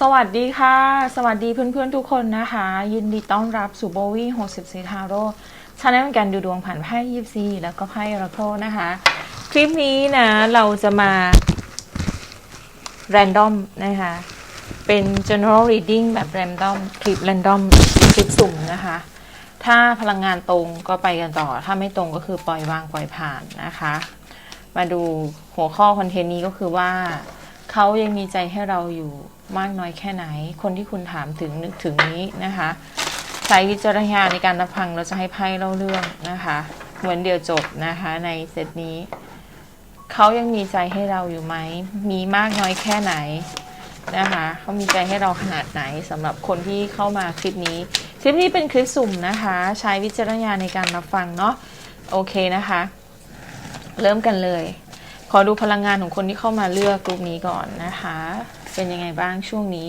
สวัสดีค่ะ สวัสดีเพื่อนๆทุกคนนะคะ ยินดีต้อนรับสู่โบวี่64ทาโร่ชาแนลการดูดวงผ่านไพ่ยิปซีแล้วก็ไพ่ราโคนะคะ คลิปนี้นะเราจะมา random นะคะ เป็น general reading แบบ random คลิป random คลิปสุ่มนะคะ ถ้าพลังงานตรงก็ไปกันต่อ ถ้าไม่ตรงก็คือปล่อยวางปล่อยผ่านนะคะ มาดูหัวข้อคอนเทนต์นี้ก็คือว่าเขายังมีใจให้เราอยู่ มากน้อยแค่ไหน คนที่คุณถามถึงนึกถึงนี้นะคะใช้วิจารณญาณในการรับฟังเราจะให้ไพ่เล่าเรื่องนะคะ เหมือนเดียวจบนะคะในเซตนี้ เขายังมีใจให้เราอยู่ไหม มีมากน้อยแค่ไหนนะคะเขามีใจให้เราขนาดไหนสำหรับคนที่เข้ามาคลิปนี้ คลิปนี้เป็นคลิปสุ่มนะคะ ใช้วิจารณญาณในการรับฟังเนาะโอเคนะคะ เริ่มกันเลย ขอดูพลังงานของคนที่เข้ามาเลือกกลุ่มนี้ก่อนนะคะ เป็นยังไงบ้างช่วงนี้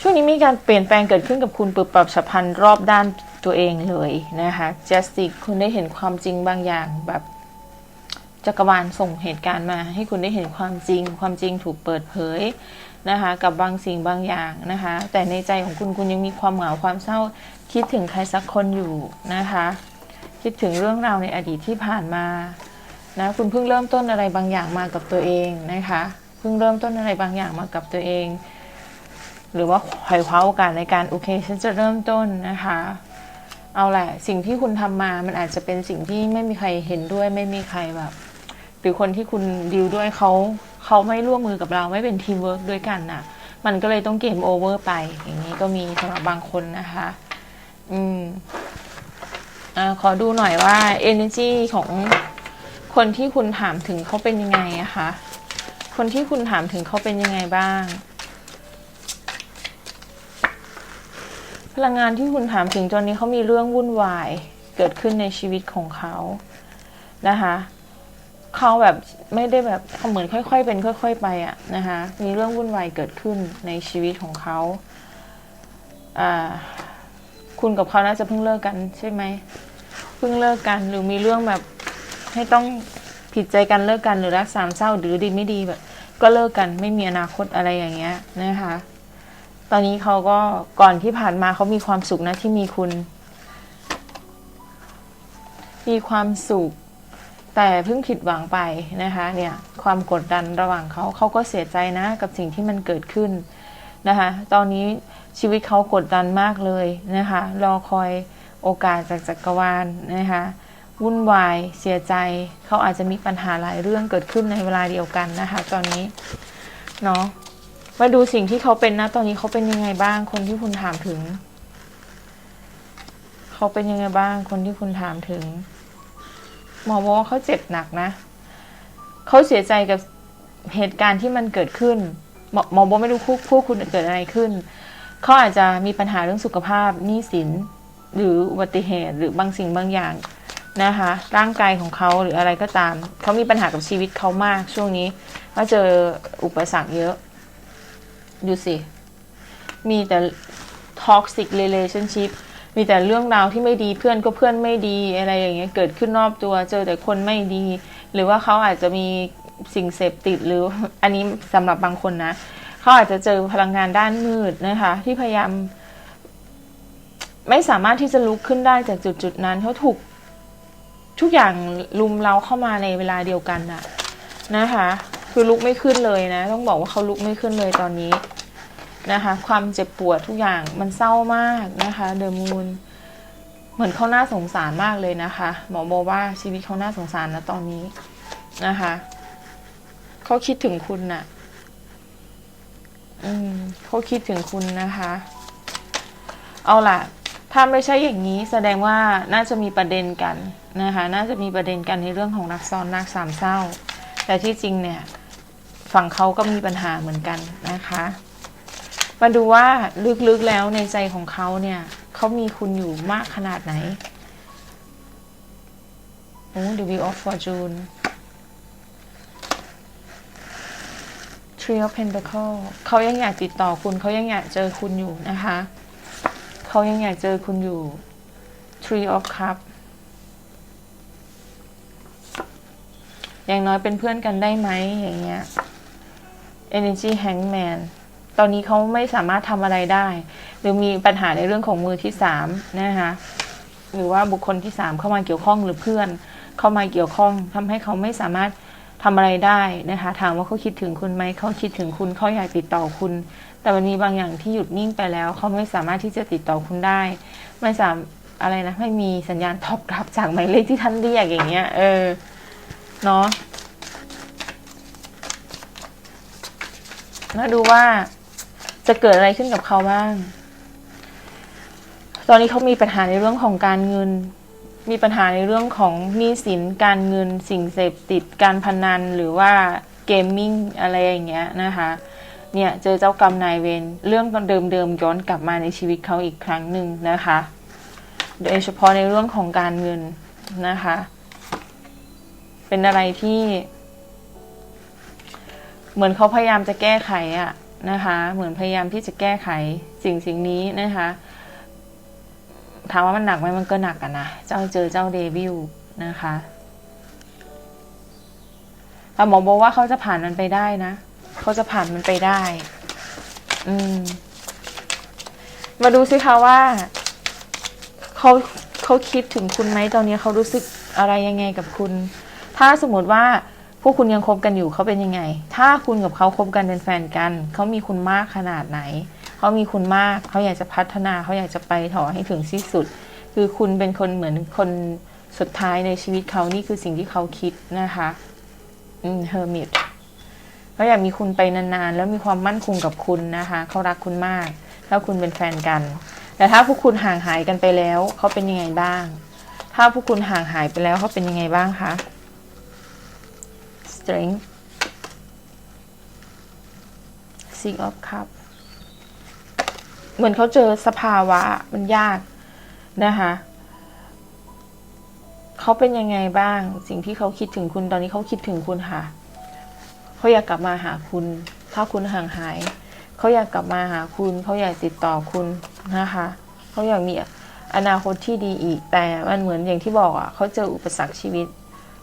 ช่วงนี้มีการเปลี่ยนแปลงเกิดขึ้นกับคุณปรับปรับฉับพลันรอบด้านตัวเองเลยนะคะ justice คุณได้เห็นความจริงบางอย่างแบบจักรวาลส่งเหตุการณ์มา ให้คุณได้เห็นความจริง ความจริงถูกเปิดเผยนะคะกับบางสิ่งบางอย่างนะคะ แต่ในใจของคุณคุณยังมีความเหงาความเศร้าคิดถึงใครสักคนอยู่นะคะ คิดถึงเรื่องราวในอดีตที่ผ่านมานะคุณเพิ่งเริ่มต้นอะไรบางอย่างมากับตัวเองนะคะ พิ่งเริ่มต้นอะไรบางอย่างมากับตัวเอง หรือว่าหอยคว้าโอกาสในการโอเค ฉันจะเริ่มต้นนะคะ เอาแหละ สิ่งที่คุณทำมามันอาจจะเป็นสิ่งที่ไม่มีใครเห็นด้วยไม่มีใครแบบ หรือคนที่คุณดีลด้วยเขาเขาไม่ร่วมมือกับเราไม่เป็นทีมเวิร์กด้วยกันน่ะ มันก็เลยต้องเกมโอเวอร์ไป อย่างนี้ก็มีสำหรับบางคนนะคะ อืมอ่าขอดูหน่อยว่า energy ของคนที่คุณถามถึงเขาเป็นยังไงอะคะ คนที่คุณถามถึงเขาเป็นยังไงบ้าง พลังงานที่คุณถามถึงตอนนี้เขามีเรื่องวุ่นวายเกิดขึ้นในชีวิตของเขานะคะเขาแบบไม่ได้แบบเหมือนค่อย ๆ เป็นค่อย ๆ ไปอะนะคะมีเรื่องวุ่นวายเกิดขึ้นในชีวิตของเขาอ่าคุณกับเขาน่าจะเพิ่งเลิกกันใช่ไหมเพิ่งเลิกกันหรือมีเรื่องแบบให้ต้อง ผิดใจกันเลิกกันหรือรักสามเศร้าหรือดีไม่ดีแบบ ก็เลิกกันไม่มีอนาคตอะไรอย่างเงี้ยนะคะ ตอนนี้เขาก็ก่อนที่ผ่านมาเขามีความสุขนะที่มีคุณ มีความสุขแต่เพิ่งผิดหวังไปนะคะเนี่ยความกดดันระหว่างเขาเขาก็เสียใจนะกับสิ่งที่มันเกิดขึ้นนะคะตอนนี้ชีวิตเขากดดันมากเลยนะคะรอคอยโอกาสจากจักรวาลนะคะ วุ่นวาย เสียใจ เขาอาจจะมีปัญหาหลายเรื่องเกิดขึ้นในเวลาเดียวกันนะคะ ตอนนี้ เนาะมาดูสิ่งที่เขาเป็นนะ ตอนนี้เขาเป็นยังไงบ้าง คนที่คุณถามถึง เขาเป็นยังไงบ้าง คนที่คุณถามถึง หมอบอกว่าเขาเจ็บหนักนะ เขาเสียใจกับเหตุการณ์ที่มันเกิดขึ้น หมอหมอบอกไม่รู้คู่คู่คุณเกิดอะไรขึ้น เขาอาจจะมีปัญหาเรื่องสุขภาพหนี้สิน หรืออุบัติเหตุหรือบางสิ่งบางอย่าง นะคะ ร่างกายของเขาหรืออะไรก็ตาม เขามีปัญหากับชีวิตเขามากช่วงนี้เขาเจออุปสรรคเยอะ ดูสิ มีแต่ toxic relationship มีแต่เรื่องราวที่ไม่ดีเพื่อนก็เพื่อนไม่ดีอะไรอย่างเงี้ยเกิดขึ้นรอบตัวเจอแต่คนไม่ดี หรือว่าเขาอาจจะมีสิ่งเสพติดหรืออันนี้สำหรับบางคนนะเขาอาจจะเจอพลังงานด้านมืดนะคะ ที่พยายาม ไม่สามารถที่จะลุกขึ้นได้จากจุดจุดนั้นเขาถูก ทุกอย่างลุมเราเข้ามาในเวลาเดียวกันน่ะนะคะ คือลุกไม่ขึ้นเลยนะ ต้องบอกว่าเขาลุกไม่ขึ้นเลยตอนนี้นะคะ ความเจ็บปวดทุกอย่างมันเศร้ามากนะคะเดอะมูนเหมือนเขาน่าสงสารมากเลยนะคะ หมอบอกว่าชีวิตเขาน่าสงสารนะตอนนี้นะคะเขาคิดถึงคุณน่ะ อืมเขาคิดถึงคุณนะคะ เอาล่ะ ถ้าไม่ใช่อย่างนี้แสดงว่าน่าจะมีประเด็นกันนะคะ น่าจะมีประเด็นกันในเรื่องของรักซ้อนรักสามเศร้า แต่ที่จริงเนี่ยฝั่งเขาก็มีปัญหาเหมือนกันนะคะ มาดูว่าลึกๆแล้วในใจของเขาเนี่ยเขามีคุณอยู่มากขนาดไหนโอ้ The Wheel of Fortune Three of Pentacles เขายังอยากติดต่อคุณเขายังอยากเจอคุณอยู่นะคะ เขายังอยากเจอคุณอยู่ Tree of Cup อย่างน้อยเป็นเพื่อนกันได้ไหมอย่างเงี้ย Energy Hangman ตอนนี้เขาไม่สามารถทำอะไรได้ หรือมีปัญหาในเรื่องของมือที่สามนะคะหรือว่าบุคคลที่สามเข้ามาเกี่ยวข้องหรือเพื่อน เข้ามาเกี่ยวข้องทำให้เขาไม่สามารถ ทำอะไรได้นะคะ ถามว่าเขาคิดถึงคุณไหมเขาคิดถึงคุณเขาอยากติดต่อคุณ แต่มันมีบางอย่างที่หยุดนิ่งไปแล้วเขาไม่สามารถที่จะติดต่อคุณได้ไม่สามอะไรนะไม่มีสัญญาณตอบรับจากหมายเลขที่ท่านเรียกอย่างเงี้ยเออเนาะแล้วดูว่าจะเกิดอะไรขึ้นกับเขาบ้าง ตอนนี้เขามีปัญหาในเรื่องของการเงิน มีปัญหาในเรื่องของหนี้สินการเงินสิ่งเสพติดการพนันหรือว่าเกมมิ่งอะไรอย่างเงี้ยนะคะเนี่ยเจอเจ้ากรรมนายเวรเรื่องเดิมๆย้อนกลับมาในชีวิตเขาอีกครั้งหนึ่งนะคะ โดยเฉพาะในเรื่องของการเงินนะคะ เป็นอะไรที่ เหมือนเขาพยายามจะแก้ไขอะนะคะ เหมือนพยายามที่จะแก้ไขสิ่งสิ่งนี้นะคะ ถามว่ามันหนักไหมมันก็หนักอะนะ เจ้าเจอเจ้าเดวิลนะคะแต่หมอบอกว่าเขาจะผ่านมันไปได้นะ เขาจะผ่านมันไปได้ อืม มาดูสิคะว่า เขาเขาคิดถึงคุณไหมตอนนี้เขารู้สึกอะไรยังไงกับคุณ ถ้าสมมติว่าพวกคุณยังคบกันอยู่เขาเป็นยังไง ถ้าคุณกับเขาคบกันเป็นแฟนกัน เขามีคุณมากขนาดไหน เขามีคุณมากเขาอยากจะพัฒนาเขาอยากจะไปต่อให้ถึงที่สุด คือคุณเป็นคนเหมือนคนสุดท้ายในชีวิตเขานี่คือสิ่งที่เขาคิดนะคะอืมเฮอร์มิตเขาอยากมีคุณไปนานๆ แล้วมีความมั่นคงกับคุณนะคะเขารักคุณมากถ้าคุณเป็นแฟนกัน แต่ถ้าพวกคุณห่างหายกันไปแล้วเขาเป็นยังไงบ้าง ถ้าพวกคุณห่างหายไปแล้วเขาเป็นยังไงบ้างคะ strength six of cup เหมือนเขาเจอสภาวะมันยากนะคะเขาเป็นยังไงบ้าง สิ่งที่เขาคิดถึงคุณตอนนี้เขาคิดถึงคุณค่ะเขาอยากกลับมาหาคุณ ถ้าคุณห่างหายเขาอยากกลับมาหาคุณเขาอยากติดต่อคุณนะคะเขาอยากมีอนาคตที่ดีอีก แต่มันเหมือนอย่างที่บอกอะเขาเจออุปสรรคชีวิต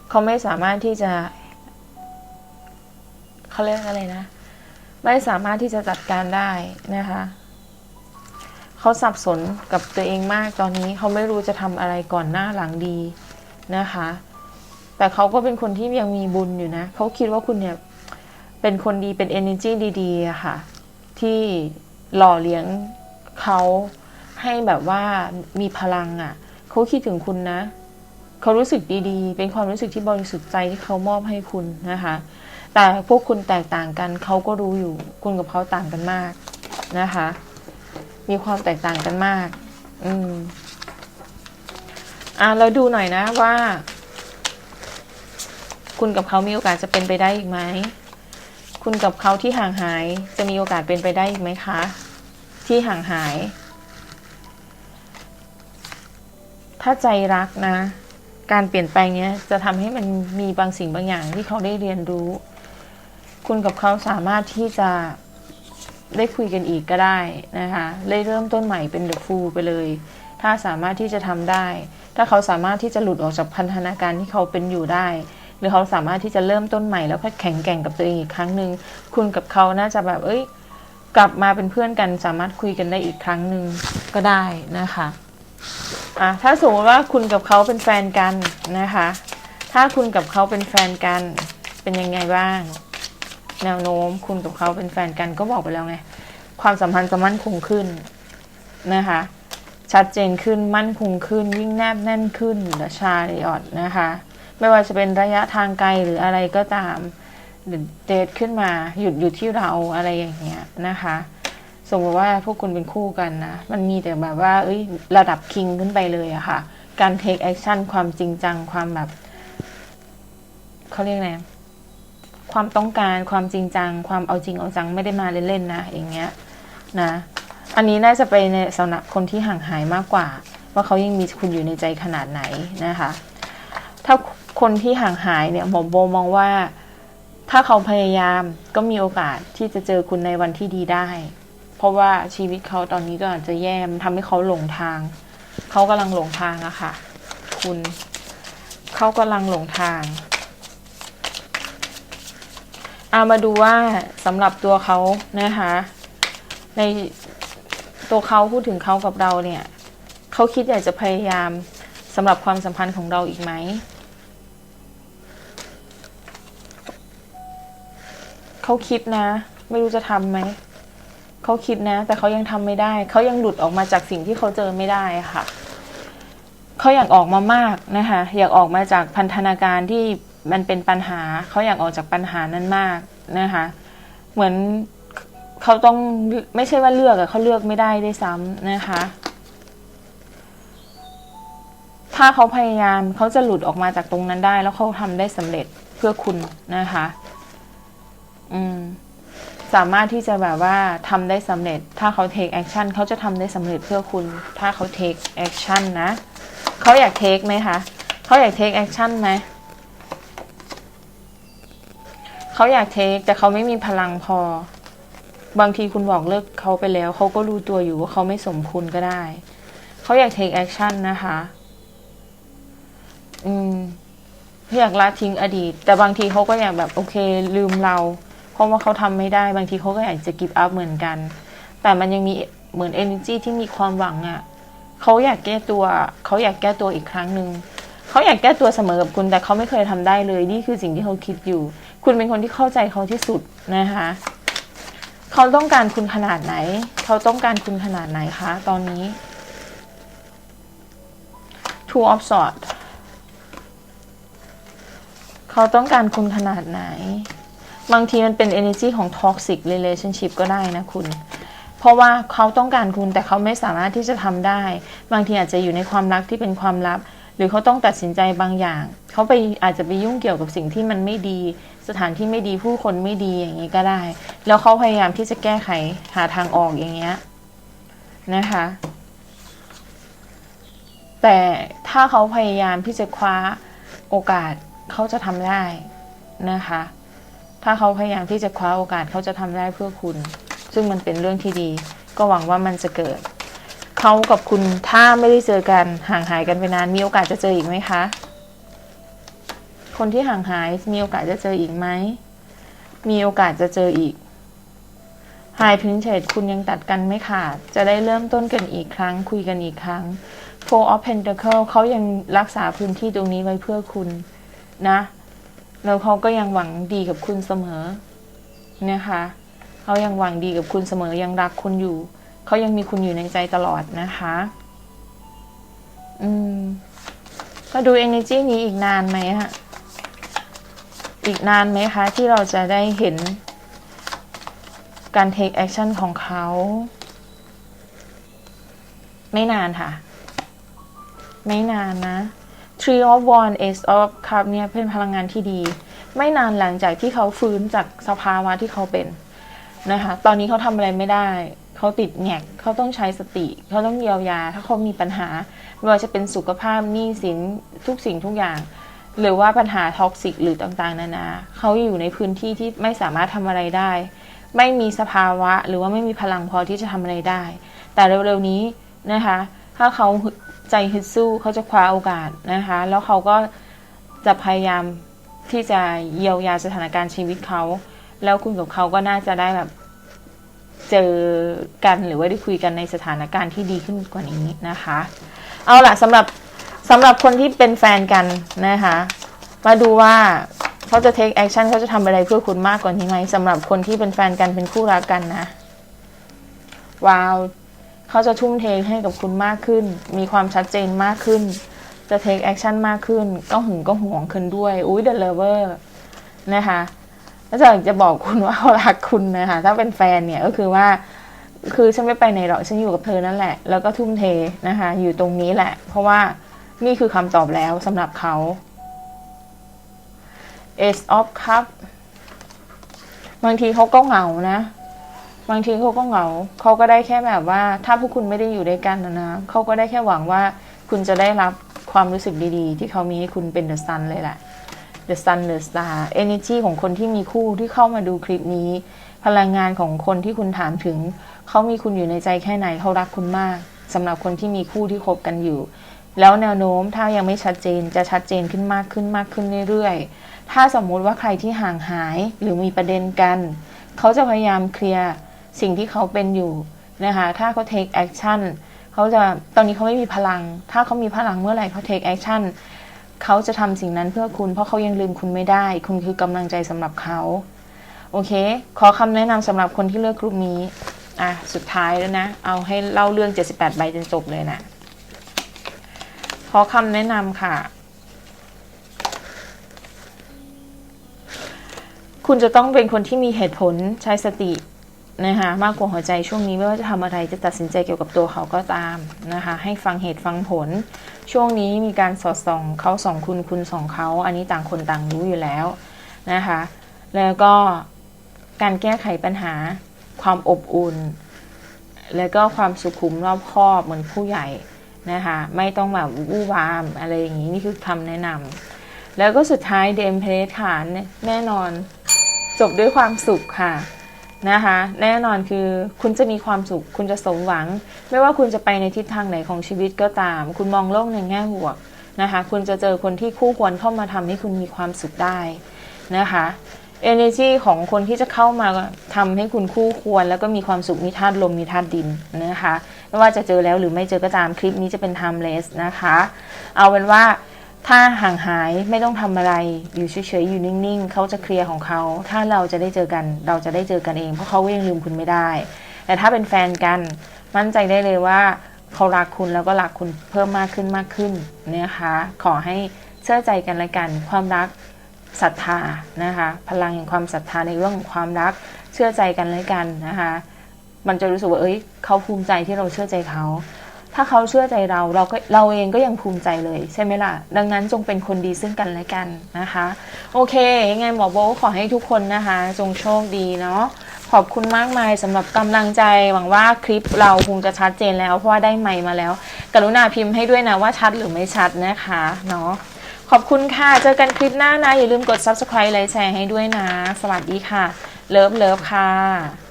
เขาไม่สามารถที่จะเขาเรียกอะไรนะ ไม่สามารถที่จะจัดการได้นะคะ เขาสับสนกับตัวเองมากตอนนี้เขาไม่รู้จะทำอะไรก่อนหน้าหลังดีนะคะ แต่เขาก็เป็นคนที่ยังมีบุญอยู่นะเขาคิดว่าคุณเนี่ยเป็นคนดีเป็น energy ดีๆอะค่ะ ที่หล่อเลี้ยงเขาให้แบบว่ามีพลังอะ่ะเขาคิดถึงคุณนะเขารู้สึกดีๆ เป็นความรู้สึกที่บริสุทธิ์ใจที่เขามอบให้คุณนะคะ แต่พวกคุณแตกต่างกันเขาก็รู้อยู่คุณกับเขาต่างกันมากนะคะ มีความแตกต่างกันมาก อืม อะเราดูหน่อยนะว่า คุณกับเขามีโอกาสจะเป็นไปได้อีกไหม คุณกับเขาที่ห่างหาย จะมีโอกาสเป็นไปได้อีกไหมคะ ที่ห่างหาย ถ้าใจรักนะ การเปลี่ยนแปลงเนี้ย จะทำให้มันมีบางสิ่งบางอย่างที่เขาได้เรียนรู้ คุณกับเขาสามารถที่จะ ได้คุยกันอีกก็ได้นะคะได้เริ่มต้นใหม่เป็นเดอะฟูลไปเลย ถ้าสามารถที่จะทำได้ ถ้าเขาสามารถที่จะหลุดออกจากพันธนาการที่เขาเป็นอยู่ได้ หรือเขาสามารถที่จะเริ่มต้นใหม่แล้วก็แข็งแกร่งกับตัวเองอีกครั้งหนึ่งคุณกับเขาน่าจะแบบเอ้ย กลับมาเป็นเพื่อนกันสามารถคุยกันได้อีกครั้งหนึ่งก็ได้นะคะอะถ้าสมมติว่าคุณกับเขาเป็นแฟนกันนะคะ ถ้าคุณกับเขาเป็นแฟนกันเป็นยังไงบ้าง แนวโน้มคุณกับเขาเป็นแฟนกันก็บอกไปแล้วไง ความสัมพันธ์จะมั่นคงขึ้นนะคะ ชัดเจนขึ้นมั่นคงขึ้น ยิ่งแนบแน่นขึ้นเดชาเรออดนะคะ ไม่ว่าจะเป็นระยะทางไกลหรืออะไรก็ตามเดทขึ้นมาหยุดอยู่ที่เราอะไรอย่างเงี้ยนะคะสมมติว่าพวกคุณเป็นคู่กันนะ มันมีแต่แบบว่า เอ้ย ระดับคิงขึ้นไปเลยอะค่ะ การเทคแอคชั่นความจริงจัง ความแบบ เขาเรียกไง ความต้องการความจริงจัง ความเอาจริงเอาจังไม่ได้มาเล่นๆนะอย่างเงี้ยนะ อันนี้น่าจะไปในสำหรับคนที่ห่างหายมากกว่า ว่าเขายังมีคุณอยู่ในใจขนาดไหนนะคะ ถ้าคนที่ห่างหายเนี่ยหมอโบมองว่า ถ้าเขาพยายามก็มีโอกาสที่จะเจอคุณในวันที่ดีได้ เพราะว่าชีวิตเขาตอนนี้ก็อาจจะแย่มนทำให้เขาหลงทาง เขากำลังหลงทางอะค่ะ คุณเขากำลังหลงทาง เอามาดูว่าสำหรับตัวเขานะคะ ในตัวเขาพูดถึงเขากับเราเนี่ยเขาคิดอยากจะพยายามสำหรับความสัมพันธ์ของเราอีกไหมเขาคิดนะ ไม่รู้จะทำไหมเขาคิดนะ แต่เขายังทำไม่ได้เขายังหลุดออกมาจากสิ่งที่เขาเจอไม่ได้ค่ะเขาอยากออกมามากนะคะ อยากออกมาจากพันธนาการที่ มันเป็นปัญหาเขาอยากออกจากปัญหานั้นมากนะคะ เหมือนเขาต้องไม่ใช่ว่าเลือกอะเขาเลือกไม่ได้ด้วยซ้ำนะคะ ถ้าเขาพยายามเขาจะหลุดออกมาจากตรงนั้นได้ แล้วเขาทำได้สำเร็จเพื่อคุณนะคะ อืมสามารถที่จะแบบว่าทำได้สำเร็จ ถ้าเขา take action เขาจะทำได้สำเร็จเพื่อคุณ ถ้าเขา take action นะ เขาอยาก take ไหมคะ เขาอยาก take action ไหม เขาอยาก take แต่เขาไม่มีพลังพอ บางทีคุณบอกเลิกเขาไปแล้ว เขาก็รู้ตัวอยู่ว่าเขาไม่สมคุณก็ได้ เขาอยาก take action นะคะ อืมอยากละทิ้งอดีต แต่บางทีเขาก็อยากแบบโอเค ลืมเรา เพราะว่าเขาทำไม่ได้ บางทีเขาก็อยากจะ give up เหมือนกัน แต่มันยังมีเหมือน energy ที่มีความหวังอะ่ะเขาอยากแก้ตัวเขาอยากแก้ตัวอีกครั้งหนึ่งเขาอยากแก้ตัวเสมอกับคุณแต่เขาไม่เคยทำได้เลย นี่คือสิ่งที่เขาคิดอยู่ คุณเป็นคนที่เข้าใจเขาที่สุดนะคะ เขาต้องการคุณขนาดไหน เขาต้องการคุณขนาดไหนคะตอนนี้ Two of Swords เขาต้องการคุณขนาดไหน บางทีมันเป็น energy ของ toxic relationship ก็ได้นะคุณ เพราะว่าเขาต้องการคุณแต่เขาไม่สามารถที่จะทำได้ บางทีอาจจะอยู่ในความรักที่เป็นความลับ รือเขาต้องตัดสินใจบางอย่าง เขาไปอาจจะไปยุ่งเกี่ยวกับสิ่งที่มันไม่ดี สถานที่ไม่ดีผู้คนไม่ดีอย่างนี้ก็ได้ แล้วเขาพยายามที่จะแก้ไขหาทางออกอย่างเงี้ยนะคะ แต่ถ้าเขาพยายามที่จะคว้าโอกาสเขาจะทำได้นะคะ ถ้าเขาพยายามที่จะคว้าโอกาสเขาจะทำได้เพื่อคุณ ซึ่งมันเป็นเรื่องที่ดี ก็หวังว่ามันจะเกิด เขากับคุณถ้าไม่ได้เจอกันห่างหายกันไปนานมีโอกาสจะเจออีกไหมคะ คนที่ห่างหายมีโอกาสจะเจออีกไหมมีโอกาสจะเจออีก High Princess คุณยังตัดกันไม่ขาด จะได้เริ่มต้นกันอีกครั้ง คุยกันอีกครั้ง Four of Pentacle เขายังรักษาพื้นที่ตรงนี้ไว้เพื่อคุณนะแล้วเขาก็ยังหวังดีกับคุณเสมอนะคะเขายังหวังดีกับคุณเสมอยังรักคุณอยู่ เขายังมีคุณอยู่ในใจตลอดนะคะ อืมก็ดู energy นี้อีกนานไหมฮะ อีกนานไหมคะ ที่เราจะได้เห็น การ take action ของเขา ไม่นานค่ะ ไม่นานนะ Tree of Wands Ace of Cup เนี่ยเป็นพลังงานที่ดี ไม่นานหลังจากที่เขาฟื้นจากสภาวะที่เขาเป็นนะคะ ตอนนี้เขาทำอะไรไม่ได้ เขาติดแงกเขาต้องใช้สติ เขาต้องเยียวยา ถ้าเขามีปัญหาไม่ว่าจะเป็นสุขภาพหนี้สินทุกสิ่งทุกอย่าง หรือว่าปัญหาท็อกซิกหรือต่างๆ นานาเขาอยู่ในพื้นที่ที่ไม่สามารถทำอะไรได้ ไม่มีสภาวะ หรือว่าไม่มีพลังพอที่จะทำอะไรได้ แต่เร็วๆนี้นะคะ ถ้าเขาใจฮึดสู้เขาจะคว้าโอกาสนะคะ แล้วเขาก็จะพยายามที่จะเยียวยาสถานการณ์ชีวิตเขา แล้วคุณกับเขาก็น่าจะได้แบบ เจอกันหรือว่าได้คุยกันในสถานการณ์ที่ดีขึ้นกว่านี้นะคะ เอาล่ะสำหรับสำหรับคนที่เป็นแฟนกันนะคะ มาดูว่าเขาจะ take action เขาจะทำอะไรเพื่อคุณมากกว่านี้ไหมสำหรับคนที่เป็นแฟนกันเป็นคู่รักกันนะ ว้าวเขาจะทุ่มเทให้กับคุณมากขึ้น มีความชัดเจนมากขึ้น จะ take action มากขึ้น ก็หึงก็หวงคุณด้วย อุ้ย the lover นะคะ แล้วจะจะบอกคุณว่าเขารักคุณนะคะ ถ้าเป็นแฟนเนี่ยก็คือว่า คือฉันไม่ไปไหนหรอกฉันอยู่กับเธอนั่นแหละ แล้วก็ทุ่มเทนะคะ อยู่ตรงนี้แหละ เพราะว่านี่คือคำตอบแล้วสำหรับเขา Ace of Cup บางทีเขาก็เหงานะ บางทีเขาก็เหงา เขาก็ได้แค่แบบว่า ถ้าพวกคุณไม่ได้อยู่ด้วยกันนะนะเขาก็ได้แค่หวังว่าคุณจะได้รับความรู้สึกดีๆ ที่เขามีให้คุณเป็น the sun เลยแหละ the sun the star energy ของคนที่มีคู่ที่เข้ามาดูคลิปนี้ พลังงานของคนที่คุณถามถึง เขามีคุณอยู่ในใจแค่ไหนเขารักคุณมากสำหรับคนที่มีคู่ที่คบกันอยู่ แล้วแนวโน้มถ้ายังไม่ชัดเจนจะชัดเจนขึ้นมากขึ้นมากขึ้นเรื่อยๆ ถ้าสมมุติว่าใครที่ห่างหายหรือมีประเด็นกัน เขาจะพยายามเคลียร์สิ่งที่เขาเป็นอยู่นะคะถ้าเขา take action เขาจะตอนนี้เขาไม่มีพลัง ถ้าเขามีพลังเมื่อไหร่เขา take action เขาจะทำสิ่งนั้นเพื่อคุณ เพราะเขายังลืมคุณไม่ได้ คุณคือกำลังใจสำหรับเขา โอเค ขอคำแนะนำสำหรับคนที่เลือกกลุ่มนี้ อะ สุดท้ายแล้วนะ เอาให้เล่าเรื่อง 78 ใบจนจบเลยนะ ขอคำแนะนำค่ะ คุณจะต้องเป็นคนที่มีเหตุผลใช้สตินะคะมากกว่าหัวใจช่วงนี้ไม่ว่าจะทำอะไรจะตัดสินใจเกี่ยวกับตัวเขาก็ตามนะคะให้ฟังเหตุฟังผล ช่วงนี้มีการสอดส่องเขาสองคุณคุณสองเขาอันนี้ต่างคนต่างรู้อยู่แล้วนะคะ แล้วก็การแก้ไขปัญหาความอบอุ่น แล้วก็ความสุขุมรอบคอบเหมือนผู้ใหญ่นะคะ ไม่ต้องแบบวู่วามอะไรอย่างนี้นี่คือคำแนะนำแล้วก็สุดท้ายเดมเพลสค่ะแน่นอน จบด้วยความสุขค่ะ นะคะ แน่นอนคือคุณจะมีความสุข คุณจะสมหวัง ไม่ว่าคุณจะไปในทิศทางไหนของชีวิตก็ตาม คุณมองโลกในแง่บวกนะคะ คุณจะเจอคนที่คู่ควรเข้ามาทำให้คุณมีความสุขได้นะคะ energy ของคนที่จะเข้ามาทำให้คุณคู่ควร แล้วก็มีความสุขมีธาตุลมมีธาตุดินนะคะไม่ว่าจะเจอแล้วหรือไม่เจอก็ตามคลิปนี้จะเป็น timeless นะคะ เอาเป็นว่า ถ้าห่างหายไม่ต้องทำอะไร อยู่เฉยๆอยู่นิ่งๆเขาจะเคลียร์ของเขา ถ้าเราจะได้เจอกันเราจะได้เจอกันเอง เพราะเขาก็ยังลืมคุณไม่ได้ แต่ถ้าเป็นแฟนกันมั่นใจได้เลยว่าเขารักคุณแล้วก็รักคุณเพิ่มมากขึ้นมากขึ้นนะคะ ขอให้เชื่อใจกันและกัน ความรักศรัทธานะคะ พลังแห่งความศรัทธาในเรื่องของความรักเชื่อใจกันและกันนะคะ มันจะรู้สึกว่าเอ้ยเขาภูมิใจที่เราเชื่อใจเขา ถ้าเขาเชื่อใจเราเราก็เราเองก็ยังภูมิใจเลยใช่ไหมล่ะ ดังนั้นจงเป็นคนดีซึ่งกันและกันนะคะ โอเค ยังไงหมอโบขอให้ทุกคนนะคะ จงโชคดีเนาะขอบคุณมากมายสำหรับกำลังใจหวังว่าคลิปเราคงจะชัดเจนแล้ว เพราะว่าได้ไมค์มาแล้ว กรุณาพิมพ์ให้ด้วยนะว่าชัดหรือไม่ชัดนะคะเนาะขอบคุณค่ะ เจอกันคลิปหน้านะ อย่าลืมกด subscribe ไลค์แชร์ให้ด้วยนะ สวัสดีค่ะ เลิฟเลิฟค่ะ